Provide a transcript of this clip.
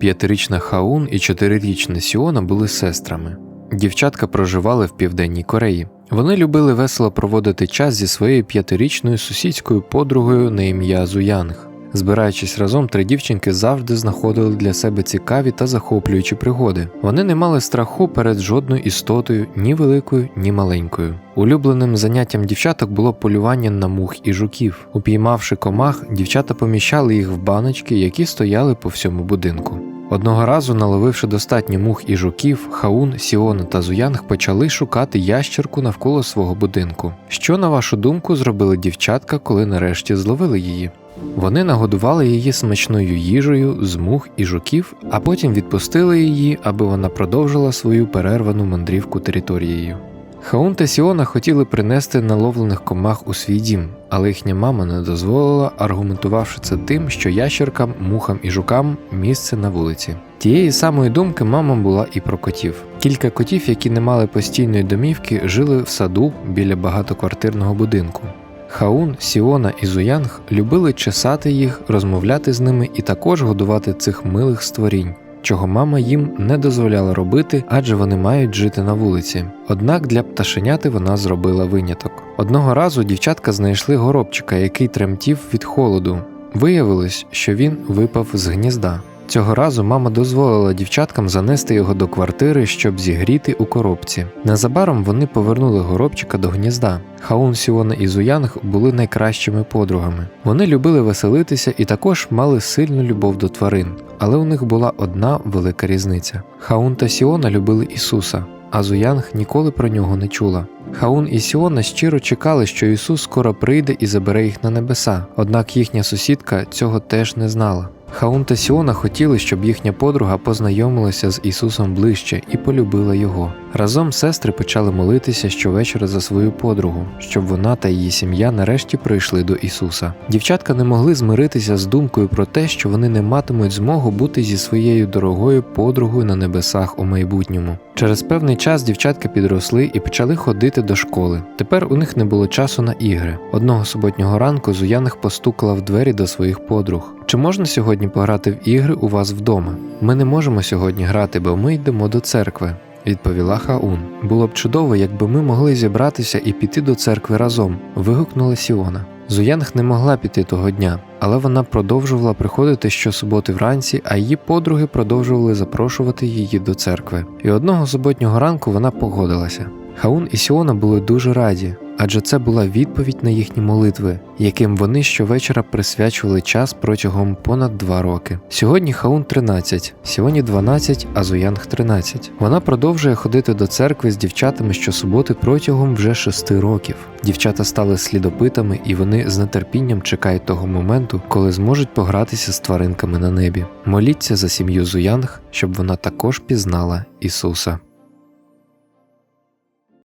П'ятирічна Хаун і чотирирічна Сіона були сестрами. Дівчатка проживали в південній Кореї. Вони любили весело проводити час зі своєю п'ятирічною сусідською подругою на ім'я Зуянг. Збираючись разом, три дівчинки завжди знаходили для себе цікаві та захоплюючі пригоди. Вони не мали страху перед жодною істотою, ні великою, ні маленькою. Улюбленим заняттям дівчаток було полювання на мух і жуків. Упіймавши комах, дівчата поміщали їх в баночки, які стояли по всьому будинку. Одного разу, наловивши достатньо мух і жуків, Хаун, Сіона та Зуянг почали шукати ящерку навколо свого будинку. Що, на вашу думку, зробили дівчатка, коли нарешті зловили її? Вони нагодували її смачною їжею з мух і жуків, а потім відпустили її, аби вона продовжила свою перервану мандрівку територією. Хаун та Сіона хотіли принести наловлених комах у свій дім, але їхня мама не дозволила, аргументувавши це тим, що ящеркам, мухам і жукам місце на вулиці. Тієї самої думки мама була і про котів. Кілька котів, які не мали постійної домівки, жили в саду біля багатоквартирного будинку. Хаун, Сіона і Зуянг любили чесати їх, розмовляти з ними і також годувати цих милих створінь, чого мама їм не дозволяла робити, адже вони мають жити на вулиці. Однак для пташеняти вона зробила виняток. Одного разу дівчатка знайшли горобчика, який тремтів від холоду. Виявилось, що він випав з гнізда. Цього разу мама дозволила дівчаткам занести його до квартири, щоб зігріти у коробці. Незабаром вони повернули горобчика до гнізда. Хаун Сіона і Зуянг були найкращими подругами. Вони любили веселитися і також мали сильну любов до тварин, але у них була одна велика різниця. Хаун та Сіона любили Ісуса, а Зуянг ніколи про нього не чула. Хаун і Сіона щиро чекали, що Ісус скоро прийде і забере їх на небеса, однак їхня сусідка цього теж не знала. Хаун та Сіона хотіли, щоб їхня подруга познайомилася з Ісусом ближче і полюбила його. Разом сестри почали молитися щовечора за свою подругу, щоб вона та її сім'я нарешті прийшли до Ісуса. Дівчатка не могли змиритися з думкою про те, що вони не матимуть змогу бути зі своєю дорогою подругою на небесах у майбутньому. Через певний час дівчатка підросли і почали ходити до школи. Тепер у них не було часу на ігри. Одного суботнього ранку Зуяних постукала в двері до своїх подруг. Чи можна сьогодні пограти в ігри у вас вдома? Ми не можемо сьогодні грати, бо ми йдемо до церкви. Відповіла Хаун. Було б чудово, якби ми могли зібратися і піти до церкви разом. вигукнула Сіона. Зуянг не могла піти того дня, але вона продовжувала приходити щосуботи вранці, а її подруги продовжували запрошувати її до церкви. І одного суботнього ранку вона погодилася. Хаун і Сіона були дуже раді, адже це була відповідь на їхні молитви, яким вони щовечора присвячували час протягом понад два роки. Сьогодні Хаун 13, сьогодні 12, а Зуянг 13. Вона продовжує ходити до церкви з дівчатами щосуботи протягом вже шести років. Дівчата стали слідопитами, і вони з нетерпінням чекають того моменту, коли зможуть погратися з тваринками на небі. Моліться за сім'ю Зуянг, щоб вона також пізнала Ісуса.